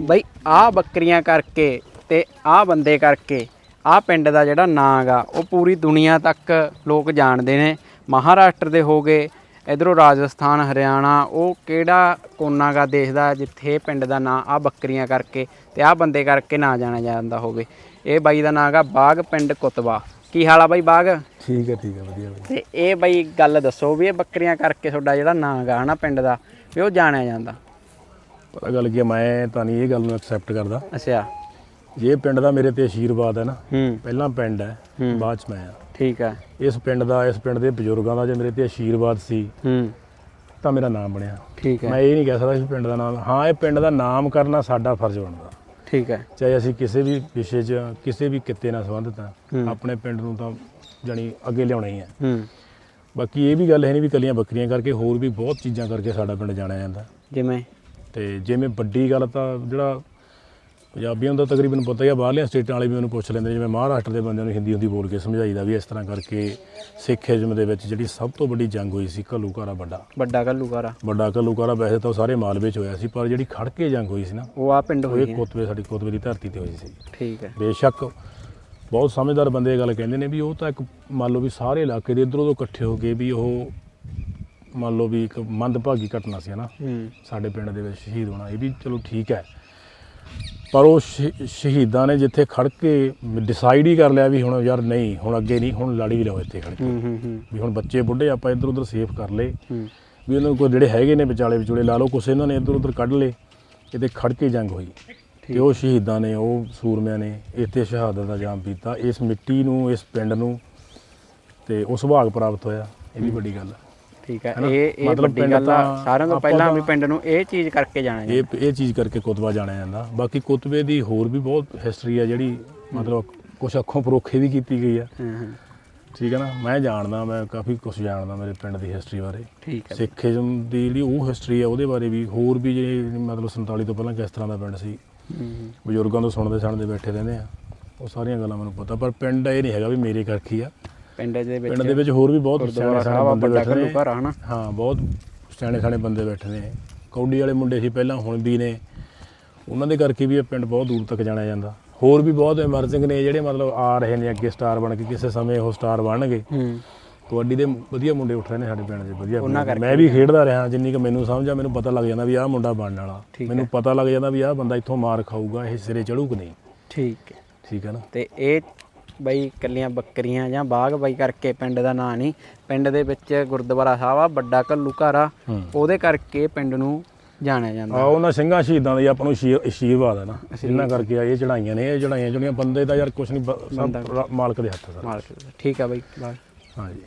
ਬਈ ਆ ਬੱਕਰੀਆਂ ਕਰਕੇ ਤੇ ਆ ਬੰਦੇ ਕਰਕੇ ਆ ਪਿੰਡ ਦਾ ਜਿਹੜਾ ਨਾਂ ਗਾ ਉਹ ਪੂਰੀ ਦੁਨੀਆ ਤੱਕ ਲੋਕ ਜਾਣਦੇ ਨੇ। ਮਹਾਰਾਸ਼ਟਰ ਦੇ ਹੋ ਗਏ ਇਧਰੋਂ ਰਾਜਸਥਾਨ ਹਰਿਆਣਾ ਉਹ ਕਿਹੜਾ ਕੋਨਾ ਗਾ ਦੇਸ਼ ਦਾ ਜਿੱਥੇ ਪਿੰਡ ਦਾ ਨਾਂ ਆ ਬੱਕਰੀਆਂ ਕਰਕੇ ਤੇ ਆ ਬੰਦੇ ਕਰਕੇ ਨਾਂ ਜਾਣਿਆ ਜਾਂਦਾ ਹੋਵੇ। ਇਹ ਬਾਈ ਦਾ ਨਾਂ ਗਾ ਬਾਗ ਪਿੰਡ ਕੁਤਬਾ ਕੀ ਹਾਲ ਆ ਬਾਈ ਬਾਗ? ਠੀਕ ਹੈ ਠੀਕ ਹੈ ਵਧੀਆ ਵਧੀਆ। ਤੇ ਇਹ ਬਾਈ ਗੱਲ ਦੱਸੋ ਵੀ ਇਹ ਬੱਕਰੀਆਂ ਕਰਕੇ ਤੁਹਾਡਾ ਜਿਹੜਾ ਨਾਂ ਗਾ ਹਨਾ ਪਿੰਡ ਦਾ ਵੀ ਉਹ ਜਾਣਿਆ ਜਾਂਦਾ। ਪਤਾ ਗੱਲ ਕੀ ਮੈਂ ਤਾਂ ਨਹੀਂ ਇਹ ਗੱਲ ਨੂੰ ਐਕਸੈਪਟ ਕਰਦਾ। ਅੱਛਾ। ਜੇ ਪਿੰਡ ਦਾ ਮੇਰੇ ਤੇ ਆਸ਼ੀਰਵਾਦ ਹੈ ਨਾ ਹੂੰ। ਪਹਿਲਾਂ ਪਿੰਡ ਹੈ। ਬਾਅਦ ਚ ਮੈਂ ਆ। ਠੀਕ ਹੈ ਇਸ ਪਿੰਡ ਦਾ ਇਸ ਪਿੰਡ ਦੇ ਬਜ਼ੁਰਗਾਂ ਦਾ ਜੇ ਮੇਰੇ ਤੇ ਆਸ਼ੀਰਵਾਦ ਸੀ ਹੂੰ। ਤਾਂ ਮੇਰਾ ਨਾਮ ਬਣਿਆ। ਠੀਕ ਮੈਂ ਹੈ ਇਹ ਨਹੀਂ ਕਹਿ ਸਕਦਾ ਇਸ ਪਿੰਡ ਦਾ ਨਾਮ। ਹਾਂ ਇਹ ਪਿੰਡ ਦਾ ਨਾਮ ਕਰਨਾ ਸਾਡਾ ਫਰਜ਼ ਬਣਦਾ। ਠੀਕ ਹੈ। ਚਾਹੇ ਅਸੀਂ ਕਿਸੇ ਵੀ ਵਿਸ਼ੇ 'ਚ ਕਿਸੇ ਵੀ ਕਿੱਤੇ ਨਾਲ ਸੰਬੰਧਿਤ ਹਾਂ ਹੂੰ। ਆਪਣੇ ਪਿੰਡ ਨੂੰ ਤਾਂ ਜਾਣੀ ਅੱਗੇ ਲਿਆਉਣਾ ਹੀ ਹੈ। ਹੂੰ। ਬਾਕੀ ਇਹ ਵੀ ਗੱਲ ਹੈ ਨਹੀਂ ਵੀ ਕੱਲੀਆਂ ਬੱਕਰੀਆਂ ਕਰਕੇ ਹੋਰ ਵੀ ਬਹੁਤ ਚੀਜ਼ਾਂ ਕਰਕੇ ਸਾਡਾ ਪਿੰਡ ਜਾਣਿਆ ਜਾਂਦਾ। ਜਿਵੇਂ? ਤੇ ਜਿਵੇਂ ਵੱਡੀ ਗੱਲ ਤਾਂ ਜਿਹੜਾ ਪੰਜਾਬੀਆਂ ਤਾਂ ਤਕਰੀਬਨ ਪਤਾ ਹੀ ਆ ਬਾਹਰਲੀਆਂ ਸਟੇਟਾਂ ਵਾਲੇ ਵੀ ਮੈਨੂੰ ਪੁੱਛ ਲੈਂਦੇ ਜਿਵੇਂ ਮਹਾਰਾਸ਼ਟਰ ਦੇ ਬੰਦਿਆਂ ਨੂੰ ਹਿੰਦੀ ਹੁੰਦੀ ਬੋਲ ਕੇ ਸਮਝਾਈਦਾ ਵੀ ਇਸ ਤਰ੍ਹਾਂ ਕਰਕੇ ਸਿੱਖੀਜ਼ਮ ਦੇ ਵਿੱਚ ਜਿਹੜੀ ਸਭ ਤੋਂ ਵੱਡੀ ਜੰਗ ਹੋਈ ਸੀ ਘੱਲੂਘਾਰਾ ਵੱਡਾ। ਵੱਡਾ ਘੱਲੂਕਾਰਾ ਵੱਡਾ ਘੱਲੂਘਾਰਾ ਵੈਸੇ ਤਾਂ ਉਹ ਸਾਰੇ ਮਾਲਵੇ 'ਚ ਹੋਇਆ ਸੀ ਪਰ ਜਿਹੜੀ ਖੜ ਕੇ ਜੰਗ ਹੋਈ ਸੀ ਨਾ ਉਹ ਆ ਪਿੰਡ ਹੋਈ ਇਹ ਕੋਤਵੇ ਸਾਡੀ ਕੋਤਵੇ ਦੀ ਧਰਤੀ ਤੇ ਹੋਈ ਸੀ। ਠੀਕ ਹੈ। ਬੇਸ਼ੱਕ ਬਹੁਤ ਸਮਝਦਾਰ ਬੰਦੇ ਇਹ ਗੱਲ ਕਹਿੰਦੇ ਨੇ ਵੀ ਉਹ ਤਾਂ ਇੱਕ ਮੰਨ ਲਓ ਵੀ ਸਾਰੇ ਇਲਾਕੇ ਦੇ ਇਧਰੋਂ ਉਧਰੋਂ ਇਕੱਠੇ ਹੋ ਕੇ ਵੀ ਉਹ ਮੰਨ ਲਓ ਵੀ ਇੱਕ ਮੰਦਭਾਗੀ ਘਟਨਾ ਸੀ ਹਨਾ? ਹੂੰ। ਸਾਡੇ ਪਿੰਡ ਦੇ ਵਿੱਚ ਸ਼ਹੀਦ ਹੋਣਾ ਇਹ ਵੀ ਚਲੋ ਠੀਕ ਹੈ। ਪਰ ਉਹ ਸ਼ਹੀ- ਸ਼ਹੀਦਾਂ ਨੇ ਜਿੱਥੇ ਖੜ ਕੇ ਡਿਸਾਈਡ ਹੀ ਕਰ ਲਿਆ ਵੀ ਹੁਣ ਯਾਰ ਨਹੀਂ ਹੁਣ ਅੱਗੇ ਨਹੀਂ ਹੁਣ ਲੜੀ ਵੀ ਲਓ ਇੱਥੇ ਖੜ ਕੇ। ਵੀ ਹੁਣ ਬੱਚੇ ਬੁੱਢੇ ਆਪਾਂ ਇੱਧਰ ਉੱਧਰ ਸੇਫ ਕਰ ਲਏ। ਵੀ ਉਹਨਾਂ ਕੋਲ ਜਿਹੜੇ ਹੈਗੇ ਨੇ ਵਿਚਾਲੇ ਵਿਚੋਲੇ ਲਾ ਲਓ ਕੁਛ ਇਹਨਾਂ ਨੇ ਇੱਧਰ ਉੱਧਰ ਕੱਢ ਲਏ ਕਿਤੇ ਖੜ ਕੇ ਜੰਗ ਹੋਈ। ਤੇ ਉਹ ਸ਼ਹੀਦਾਂ ਨੇ ਉਹ ਸੂਰਮਿਆਂ ਨੇ ਇੱਥੇ ਸ਼ਹਾਦਤ ਦਾ ਜਾਮ ਪੀਤਾ ਇਸ ਮਿੱਟੀ ਨੂੰ ਇਸ ਪਿੰਡ ਨੂੰ ਤੇ ਉਹ ਸੁਭਾਗ ਪ੍ਰਾਪਤ ਹੋਇਆ ਇਹ ਵੀ ਵੱਡੀ ਗੱਲ ਹੈ। ਠੀਕ ਹੈ? ਇਹ ਇਹ ਵੱਡੀ ਗੱਲ ਆ। ਸਾਰਿਆਂ ਤੋਂ ਪਹਿਲਾਂ ਵੀ ਪਿੰਡ ਨੂੰ ਇਹ ਚੀਜ਼ ਕਰਕੇ ਜਾਣਾ ਇਹ ਇਹ ਚੀਜ਼ ਕਰਕੇ ਕੁਤਬਾ ਜਾਣਿਆ ਜਾਂਦਾ। ਬਾਕੀ ਕੁਤਬੇ ਦੀ ਹੋਰ ਵੀ ਬਹੁਤ ਹਿਸਟਰੀ ਹੈ ਜਿਹੜੀ ਮਤਲਬ ਕੁਝ ਅੱਖੋਂ ਪਰੋਖੇ ਵੀ ਕੀਤੀ ਗਈ ਹਾਂ ਠੀਕ ਹੈ ਨਾ? ਮੈਂ ਜਾਣਦਾ ਮੈਂ ਕਾਫੀ ਕੁਝ ਜਾਣਦਾ ਮੇਰੇ ਪਿੰਡ ਦੀ ਹਿਸਟਰੀ ਬਾਰੇ। ਠੀਕ ਹੈ। ਸਿੱਖੀਜ਼ਮ ਦੀ ਜਿਹੜੀ ਉਹ ਹਿਸਟਰੀ ਹੈ ਉਹਦੇ ਬਾਰੇ ਵੀ ਹੋਰ ਵੀ ਜੇ ਮਤਲਬ 47 ਤੋਂ ਪਹਿਲਾਂ ਕਿਸ ਤਰ੍ਹਾਂ ਦਾ ਪਿੰਡ ਸੀ। ਬਜ਼ੁਰਗਾਂ ਤੋਂ ਸੁਣਦੇ ਸੁਣਦੇ ਬੈਠੇ ਰਹਿੰਦੇ ਆ। ਉਹ ਸਾਰੀਆਂ ਗੱਲਾਂ ਮੈਨੂੰ ਪਤਾ ਪਰ ਪਿੰਡ ਇਹ ਨਹੀਂ ਹੈਗਾ ਵੀ ਮੇਰੇ ਕਰਕੇ ਆ। ਪਿੰਡ ਦੇ ਵਿੱਚ ਪਿੰਡ ਦੇ ਵਿੱਚ ਹੋਰ ਵੀ ਬਹੁਤ ਗੁਰਦੁਆਰਾ ਸਿਆਣੇ ਸਾਹਿਬ ਆ, ਵੱਡਾ ਬੈਠੇ ਨੇ। ਘੱਲੂਘਾਰਾ ਹਨਾ? ਹਾਂ ਬਹੁਤ ਸਿਆਣੇ ਸਾਣੇ ਬੰਦੇ ਬੈਠੇ ਨੇ। ਕੌਡੀ ਵਾਲੇ ਮੁੰਡੇ ਸੀ ਪਹਿਲਾਂ ਹੁਣ ਵੀ ਨੇ। ਉਹਨਾਂ ਦੇ ਕਰਕੇ ਵੀ ਇਹ ਪਿੰਡ ਬਹੁਤ ਦੂਰ ਤੱਕ ਜਾਣਿਆ ਜਾਂਦਾ। ਹੋਰ ਵੀ ਬਹੁਤ ਐਮਰਜਿੰਗ ਨੇ ਜਿਹੜੇ ਮਤਲਬ ਆ ਰਹੇ ਨੇ ਅੱਗੇ ਸਟਾਰ ਬਣ ਕੇ ਕਿਸੇ ਸਮੇਂ ਉਹ ਸਟਾਰ ਬਣਨਗੇ। ਹੂੰ। ਕਬੱਡੀ ਦੇ ਵਧੀਆ ਮੁੰਡੇ ਉੱਠ ਰਹੇ ਨੇ ਸਾਡੇ ਪਿੰਡ 'ਚ ਵਧੀਆ ਮੈਂ ਵੀ ਖੇਡਦਾ ਰਿਹਾ ਜਿੰਨੀ ਕਿ ਮੈਨੂੰ ਸਮਝ ਆ ਮੈਨੂੰ ਪਤਾ ਲੱਗ ਜਾਂਦਾ ਵੀ ਆਹ ਮੁੰਡਾ ਬਣਨ ਵਾਲਾ। ਮੈਨੂੰ ਪਤਾ ਲੱਗ ਜਾਂਦਾ ਵੀ ਆਹ ਬੰਦਾ ਇੱਥੋਂ ਮਾਰ ਖਾਊਗਾ ਇਹ ਸਿਰੇ ਚੜੂ ਕਿ ਨਹੀਂ। ਠੀਕ ਹੈ। ਠੀਕ ਹੈ ਨਾ? ਤੇ ਇਹ ਬਈ ਕੱਲੀਆਂ ਬੱਕਰੀਆਂ ਜਾਂ ਬਾਗ ਬਾਈ ਕਰਕੇ ਪਿੰਡ ਦਾ ਨਾਂ ਨਹੀਂ ਪਿੰਡ ਦੇ ਵਿੱਚ ਗੁਰਦੁਆਰਾ ਸਾਹਿਬ ਆ ਵੱਡਾ ਘੱਲੂਘਾਰਾ ਹੂੰ। ਉਹਦੇ ਕਰਕੇ ਪਿੰਡ ਨੂੰ ਜਾਣਿਆ ਜਾਂਦਾ। ਆ ਉਹਨਾਂ ਸਿੰਘਾਂ ਸ਼ਹੀਦਾਂ ਦੀ ਆਪਾਂ ਨੂੰ ਆਸ਼ੀਰਵਾਦ ਹੈ ਨਾ। ਇਹਨਾਂ ਕਰਕੇ ਆ ਇਹ ਚੜਾਈਆਂ ਨੇ ਇਹ ਚੜਾਈਆਂ ਜਿਹੜੀਆਂ ਬੰਦੇ ਦਾ ਯਾਰ ਕੁਝ ਨਹੀਂ ਮਾਲਕ ਦੇ ਹੱਥ ਸਰ। ਮਾਲਕ। ਠੀਕ ਆ ਬਈ ਹਾਂਜੀ।